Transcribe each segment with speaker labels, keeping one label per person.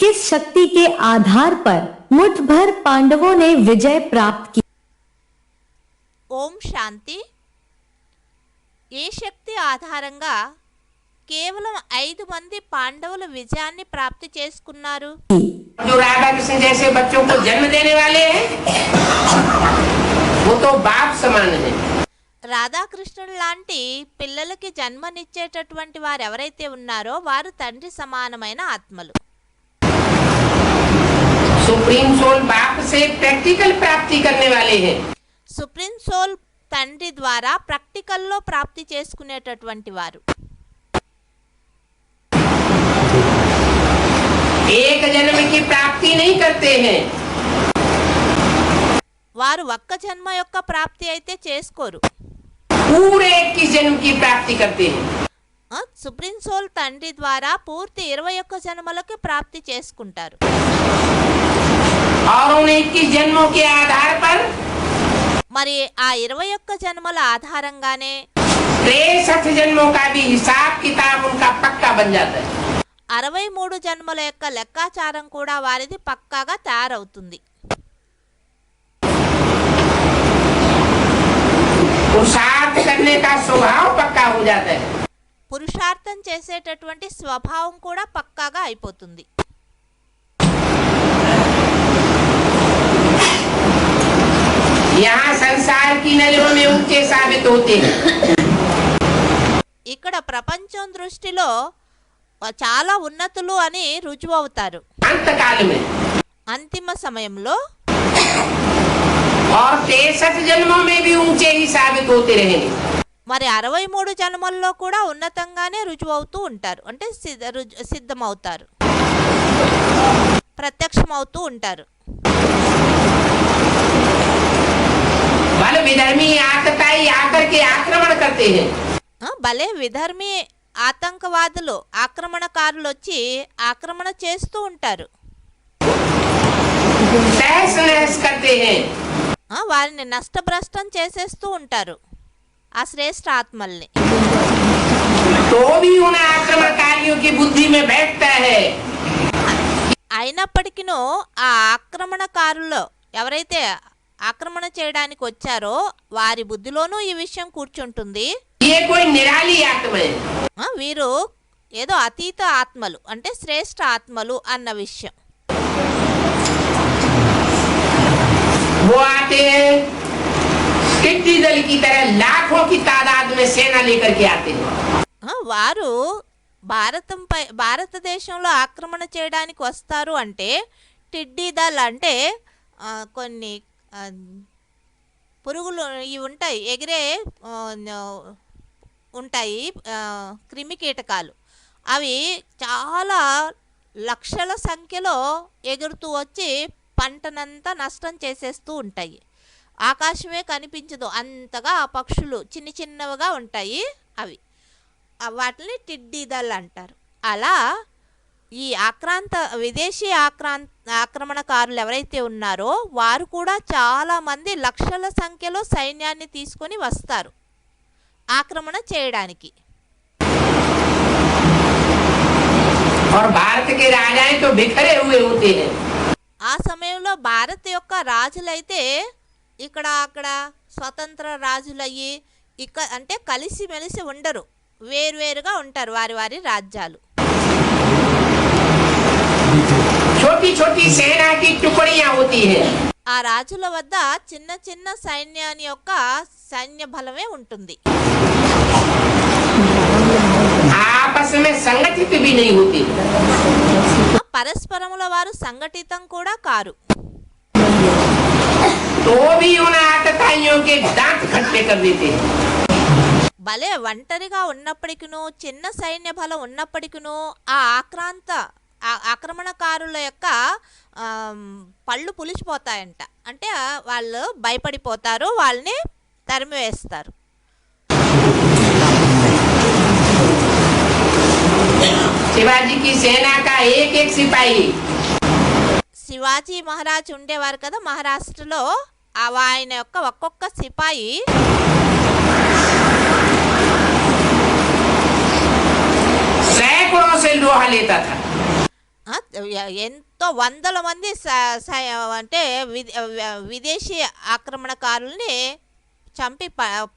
Speaker 1: किस शक्ति के आधार पर मुठ भर पांडवों ने विजय प्राप्त की
Speaker 2: ఓం శాంతి ఏ శక్తి ఆధారంగా కేవలం ఐదు మంది పాండవులు విజయాన్ని ప్రాప్తి చేసుకున్నారు
Speaker 3: जो राधा कृष्ण जैसे बच्चों को जन्म देने वाले हैं वो तो बाप समान है
Speaker 2: రాధాకృష్ణుడు లాంటి పిల్లలకి జన్మనిచ్చేటటువంటి వారు ఎవరైతే ఉన్నారో వారు తండ్రి సమానమైన ఆత్మలు
Speaker 3: सुप्रीम सोल बाप से प्रैक्टिकल प्राप्ति करने वाले हैं
Speaker 2: సుప్రీం సోల్ తండ్రి ద్వారా ప్రాక్టికల్లో ప్రాప్తి చేసుకునేటటువంటి వారు
Speaker 3: एक जन्म की प्राप्ति नहीं करते हैं
Speaker 2: వారు ఒక్క జన్మ యొక్క ప్రాప్తి అయితే చేసుకోరు
Speaker 3: पूरे इक्कीस जन्म की प्राप्ति करते हैं
Speaker 2: ఆ, సుప్రీం సోల్ తండ్రి ద్వారా పూర్తి ఇరవై ఒక్క జన్మలకి ప్రాప్తి చేసుకుంటారు
Speaker 3: और उन इक्कीस जन्मों के आधार पर
Speaker 2: మరి ఆ ఇరవై ఒక్క జన్మల ఆధారంగానే
Speaker 3: तिरसठ जन्मों का भी हिसाब किताब उनका पक्का बन जाता है
Speaker 2: అరవై మూడు జన్మల యొక్క లెక్కాచారం కూడా వారిది పక్కాగా తయారవుతుంది
Speaker 3: पुरुषार्थ करने का स्वभाव पक्का हो जाता है
Speaker 2: పురుషార్థం చేసేటటువంటి స్వభావం కూడా పక్కాగా అయిపోతుంది
Speaker 3: यहाँ संसार की नजरों में ऊंचे साबित होते हैं
Speaker 2: ఇక్కడ ప్రపంచం దృష్టిలో చాలా ఉన్నతులు అని రుజువు అవుతారు
Speaker 3: अंत काल में
Speaker 2: అంతిమ సమయంలో
Speaker 3: और तिरसठ जन्मों में भी ऊंचे ही साबित होते रहेंगे
Speaker 2: మరి అరవై మూడు జన్మల్లో కూడా ఉన్నతంగానే రుజువు అవుతూ ఉంటారు అంటే సిద్ధ రుజు సిద్ధమవుతారు ప్రత్యక్షమవుతూ ఉంటారు
Speaker 3: बल विधर्मी आतताई आकर के आक्रमण करते हैं
Speaker 2: ఆ, భలే విధర్మి ఆతంకవాదులు ఆక్రమణకారులు వచ్చి ఆక్రమణ చేస్తూ ఉంటారు
Speaker 3: तहस नहस करते हैं
Speaker 2: ఆ, వారిని నష్టభ్రష్టం చేసేస్తూ ఉంటారు ఆ శ్రేష్ఠ ఆత్మల్ని
Speaker 3: तो भी उन आक्रमणकारियों की बुद्धि में बैठता है
Speaker 2: అయినప్పటికీను ఆ ఆక్రమణకారుల్లో ఎవరైతే ఆక్రమణ చేయడానికి వచ్చారో వారి బుద్ధిలోనూ ఈ విషయం కూర్చుంటుంది. వీరు ఏదో అతీత ఆత్మలు అంటే శ్రేష్ఠ ఆత్మలు అన్న విషయం. వారు భారతంపై భారతదేశంలో ఆక్రమణ చేయడానికి వస్తారు అంటే టిడ్డీ దళ్ అంటే కొన్ని పురుగులు ఇవి ఉంటాయి ఎగిరే ఉంటాయి క్రిమి కీటకాలు. అవి చాలా లక్షల సంఖ్యలో ఎగురుతూ వచ్చి పంటనంతా నష్టం చేసేస్తూ ఉంటాయి. ఆకాశమే కనిపించదు అంతగా ఆ పక్షులు చిన్న చిన్నవిగా ఉంటాయి అవి. వాటిని టిడ్డీదల్ అంటారు. అలా ఈ ఆక్రాంత విదేశీ ఆక్రాంత ఆక్రమణకారులు ఎవరైతే ఉన్నారో వారు కూడా చాలామంది లక్షల సంఖ్యలో సైన్యాన్ని తీసుకొని వస్తారు ఆక్రమణ చేయడానికి. ఆ సమయంలో భారత్ యొక్క రాజులైతే ఇక్కడ అక్కడ స్వతంత్ర రాజులయ్యి ఇక అంటే కలిసిమెలిసి ఉండరు. వేరువేరుగా ఉంటారు వారి వారి రాజ్యాలు.
Speaker 3: छोटी छोटी सेना की टुकड़ियां होती हैं
Speaker 2: ఆ రాజుల వద్ద చిన్న చిన్న సైన్యాన్ని యొక్క సైన్య బలమే ఉంటుంది
Speaker 3: आपस में संगठित भी नहीं होती
Speaker 2: ఆ పరస్పరముల వారు సంఘటితం కూడా కారు
Speaker 3: तो भी उन आतताइयों के दांत खट्टे कर देते हैं
Speaker 2: భలే ఒంటరిగా ఉన్నప్పటికిను చిన్న సైన్య బలం ఉన్నప్పటికిను ఆ ఆక్రాంత ఆ ఆక్రమణకారుల యొక్క ఆమ్, పళ్ళు పులిచిపోతాయంట అంటే ఆ, వాళ్ళు భయపడిపోతారు వాళ్ళని తరిమివేస్తారు
Speaker 3: शिवाजी की सेना का एक एक सिपाही
Speaker 2: శివాజీ మహారాజ్ ఉండేవారు కదా మహారాష్ట్రలో ఆ ఆయన యొక్క ఒక్కొక్క సిపాయి
Speaker 3: सैकड़ों से लोहा लेता था
Speaker 2: ఆ, ఎ- ఎంతో వందల మంది అంటే విదేశీ ఆక్రమణకారుల్ని చంపి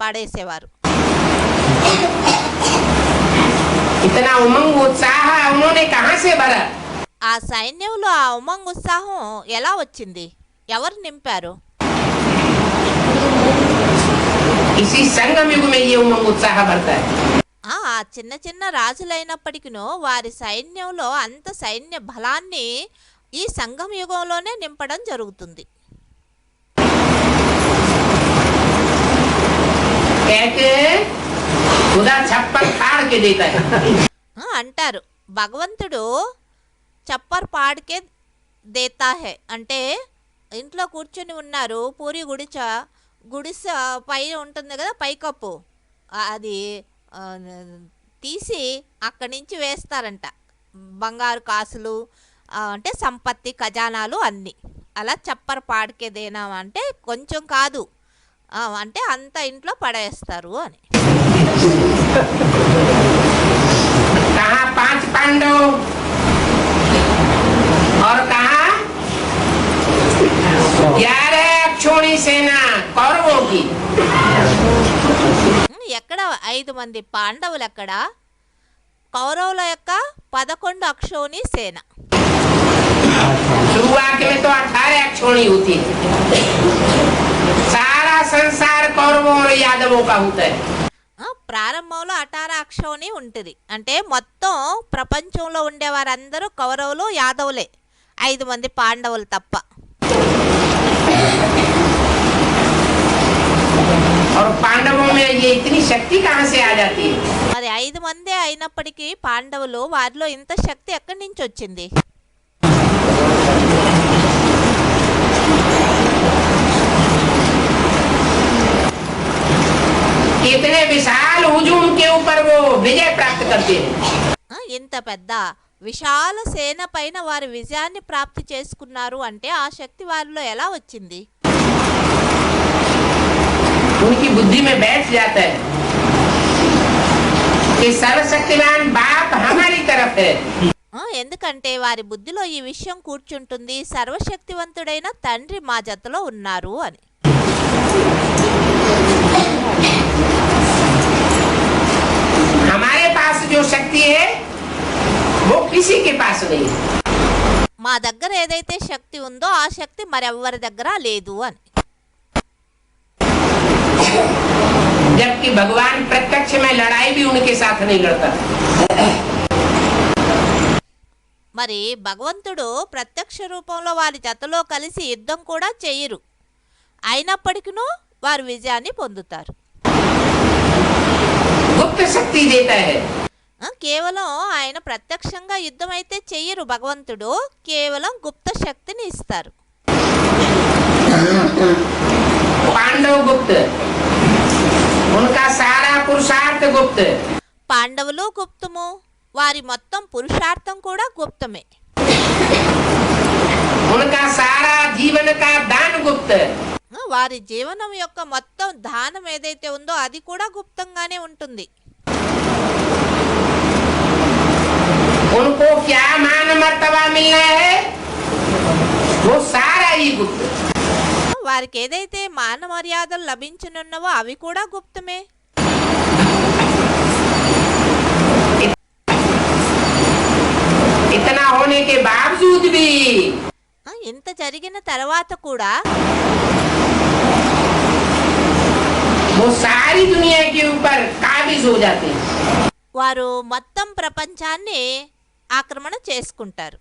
Speaker 2: పడేసేవారు. ఆ సైన్యంలో ఆ ఉమంగ్ ఉత్సాహం ఎలా వచ్చింది? ఎవరు నింపారు?
Speaker 3: ఇసీ ఉమంగ్ ఉత్సాహ
Speaker 2: ఆ చిన్న చిన్న రాజులైనప్పటికీనో వారి సైన్యంలో అంత సైన్య బలాన్ని ఈ సంఘం యుగంలోనే నింపడం జరుగుతుంది. అంటారు. భగవంతుడు చప్పర్ పాడికే దేతా హే అంటే ఇంట్లో కూర్చొని ఉన్నారు. పూరి గుడిచ గుడిస పై ఉంటుంది కదా పైకప్పు. అది తీసి అక్కడి నుంచి వేస్తారంట బంగారు కాసులు ఆ, అంటే సంపత్తి ఖజానాలు అన్నీ అలా చప్పర్ పాడికేదేనా అంటే కొంచెం కాదు ఆ, అంటే అంత ఇంట్లో పడేస్తారు అని
Speaker 3: कहा पांच पांडव और कहा ग्यारह अक्षोणी सेना कौरवों की
Speaker 2: ఉమ్, ఎక్కడ ఐదు మంది పాండవులు ఎక్కడ కౌరవుల యొక్క పదకొండు అక్షోని సేన. ప్రారంభంలో అటార అక్షోని ఉంటుంది. అంటే మొత్తం ప్రపంచంలో ఉండేవారందరూ కౌరవులు యాదవులే. ఐదు మంది పాండవులు తప్ప. మరి ఐదు మందే అయినప్పటికీ పాండవులు వారిలో ఇంత శక్తి ఎక్కడి నుంచి వచ్చింది?
Speaker 3: ఇతనే విశాల హుజూమ్ కే ఊపర్ వో విజయ ప్రాప్త
Speaker 2: కర్తే ఇంత పెద్ద విశాల సేన పైన వారి విజయాన్ని ప్రాప్తి చేసుకున్నారు అంటే ఆ శక్తి వారిలో ఎలా వచ్చింది?
Speaker 3: उनकी बुद्धि में बैठ जाता है कि सर्वशक्तिमान बाप हमारी तरफ है
Speaker 2: ఆ, ఎందుకంటే వారి బుద్ధిలో ఈ విషయం కూర్చుంటుంది సర్వశక్తివంతుడైన తండ్రి మా జతలో ఉన్నారు అని
Speaker 3: हमारे पास जो शक्ति है वो किसी के पास नहीं है
Speaker 2: మా దగ్గర ఏదైతే శక్తి ఉందో ఆ శక్తి మరెవ్వరి దగ్గర లేదు అని
Speaker 3: जबकि भगवान प्रत्यक्ष में लड़ाई भी उनके साथ नहीं लड़ता
Speaker 2: మరి భగవంతుడు ప్రత్యక్ష రూపంలో వారి జతలో కలిసి యుద్ధం కూడా చేయరు అయినప్పటికీ వారు విజయాన్ని పొందుతారు
Speaker 3: गुप्त शक्ति देता है
Speaker 2: ఆ, కేవలం ఆయన ప్రత్యక్షంగా యుద్ధం అయితే చెయ్యరు భగవంతుడు కేవలం గుప్త శక్తిని ఇస్తారు
Speaker 3: पांडव गुप्त
Speaker 2: పాండవులు గుప్తము. వారి మొత్తం పురుషార్థం కూడా గుప్తమే. వారి జీవనం యొక్క మొత్తం దానం ఏదైతే ఉందో అది కూడా గుప్తంగానే ఉంటుంది. వారికి ఏదైతే మాన మర్యాదలు లభించనున్నవో అవి కూడా గుప్తమే.
Speaker 3: होने के बावजूद भी
Speaker 2: ఆ, ఇంత జరిగిన తర్వాత కూడా
Speaker 3: वो सारी दुनिया के ऊपर काबिज हो जाते हैं
Speaker 2: వారు మొత్తం ప్రపంచాన్ని ఆక్రమణ చేసుకుంటారు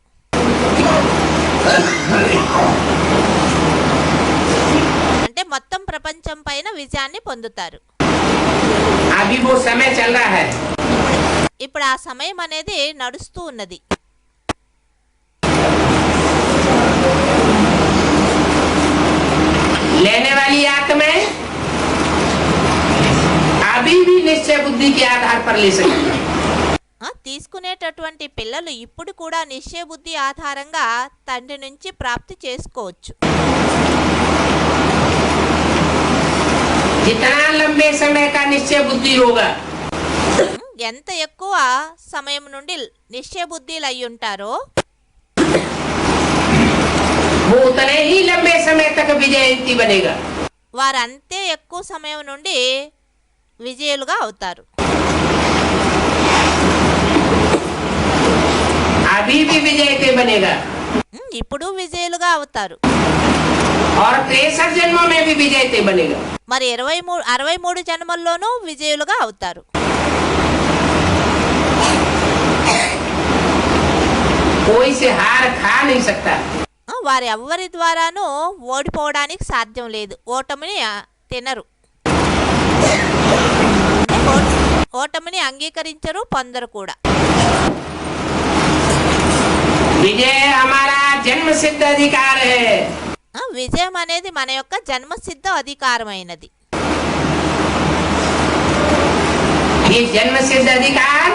Speaker 2: అంటే మొత్తం ప్రపంచం పైన విజయాన్ని పొందుతారు
Speaker 3: अभी वो समय चल रहा है
Speaker 2: ఇప్పుడు ఆ సమయం అనేది నడుస్తూ ఉన్నది
Speaker 3: अभी भी निश्चय बुद्धि के आधार पर ले सकती हैं
Speaker 2: ఆ, తీసుకునేటటువంటి పిల్లలు ఇప్పుడు కూడా నిశ్చయ బుద్ధి ఆధారంగా తండ్రి నుంచి ప్రాప్తి చేసుకోవచ్చు
Speaker 3: जितना लंबे समय का निश्चय बुद्धि होगा
Speaker 2: ఉమ్, ఎంత ఎక్కువ సమయం నుండి నిశ్చయ బుద్ధిలు అయి ఉంటారో
Speaker 3: वो उतने ही लंबे समय तक विजयंती बनेगा
Speaker 2: వారంతే ఎక్కువ సమయం నుండి విజయులుగా అవుతారు. ఇప్పుడు విజయులుగా అవుతారు. మరి ఇరవై మూడు అరవై మూడు జన్మల్లోనూ విజయులుగా అవుతారు. వారి ఎవ్వరి ద్వారాను ఓడిపోవడానికి సాధ్యం లేదు. ఓటమిని తినరు. ఓటమిని అంగీకరించరు కొందరు కూడా. విజయం అనేది మన యొక్క జన్మసిద్ధ అధికారమైనది.
Speaker 3: ఈ జన్మసిద్ధ అధికార్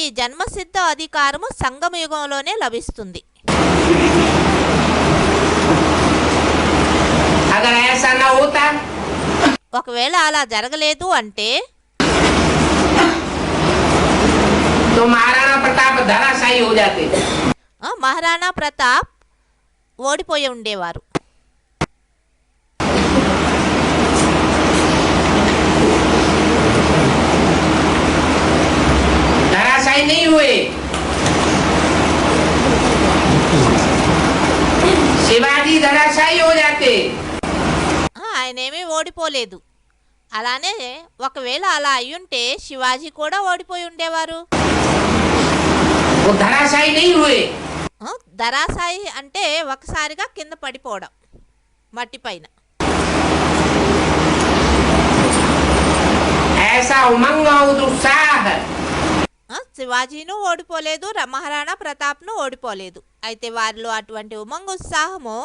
Speaker 2: ఈ జన్మసిద్ధ అధికారము సంగమయుగంలోనే లభిస్తుంది.
Speaker 3: ఐసా నా
Speaker 2: ఒకవేళ అలా జరగలేదు అంటే? మహారాణా ప్రతాప్ ఓడిపోయి ఉండేవారు. ఓడిపోలేదు అలానే ఒకవేళ అలా అయ్యుంటే శివాజీ కూడా ఓడిపోయి ఉండేవారు. ధరాసాయి అంటే ఒకసారిగా కింద పడిపోవడం మట్టి పైన. శివాజీను ఓడిపోలేదు మహారాణా ప్రతాప్ను ఓడిపోలేదు. అయితే వారిలో అటువంటి ఉమంగ్ ఉత్సాహము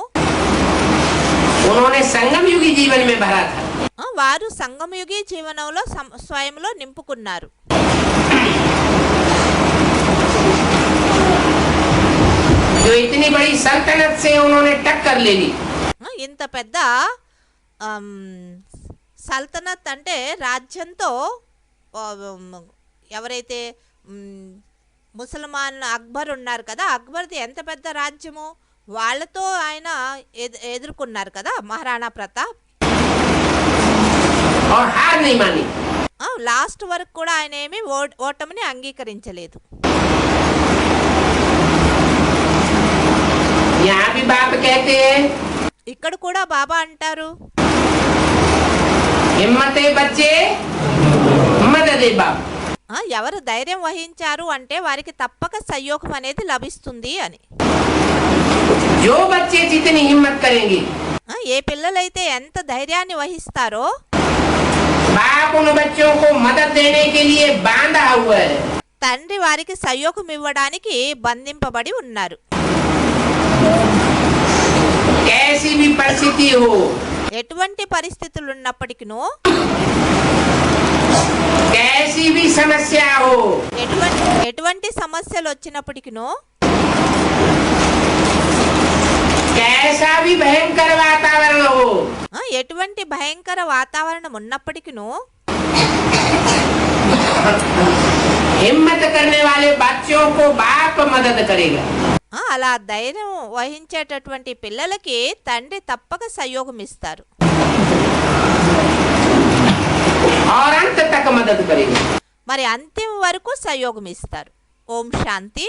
Speaker 3: సంగం యుగి
Speaker 2: భరా వారు సంగమయుగి జీవనంలో స్వయంలో నింపుకున్నారు. ఇంత పెద్ద సల్తనత్ అంటే రాజ్యంతో ఎవరైతే ముసల్మాన్ అక్బర్ ఉన్నారు కదా అక్బర్ది ఎంత పెద్ద రాజ్యము? వాళ్ళతో ఆయన ఎదుర్కొన్నారు కదా మహారాణా ప్రతాప్.
Speaker 3: और हार नहीं मानी
Speaker 2: ఆ, లాస్ట్ వరకు కూడా ఆయన ఏమి ఓ- ఓటమిని అంగీకరించలేదు
Speaker 3: यहाँ भी बाप कहते हैं
Speaker 2: ఇక్కడ కూడా బాబా అంటారు
Speaker 3: हिम्मते बच्चे मदद बाप
Speaker 2: ఆ, ఎవరు ధైర్యం వహించారు అంటే వారికి తప్పక సహయోగం అనేది లభిస్తుంది అని
Speaker 3: जो बच्चे जितनी हिम्मत करेंगे
Speaker 2: ఆ, ఏ పిల్లలైతే ఎంత ధైర్యాన్ని వహిస్తారో
Speaker 3: बाप उन बच्चों को मदद देने के लिए बांधा हुआ है
Speaker 2: తండ్రి వారికి సహయోగం ఇవ్వడానికి బంధింపబడి ఉన్నారు
Speaker 3: कैसी भी परिस्थिति हो
Speaker 2: ఎటువంటి పరిస్థితులు ఉన్నప్పటికీ
Speaker 3: कैसी भी समस्या हो
Speaker 2: ఎటువంటి ఎటువంటి సమస్యలు వచ్చినప్పటికీ
Speaker 3: कैसा भी भयंकर वातावरण हो
Speaker 2: ఎటువంటి భయంకర వాతావరణం
Speaker 3: ఉన్నప్పటికీనూ
Speaker 2: అలా ధైర్యం వహించేటటువంటి పిల్లలకి తండ్రి తప్పక సహయోగం ఇస్తారు. మరి అంతిమ వరకు సహయోగం ఇస్తారు. ఓం శాంతి.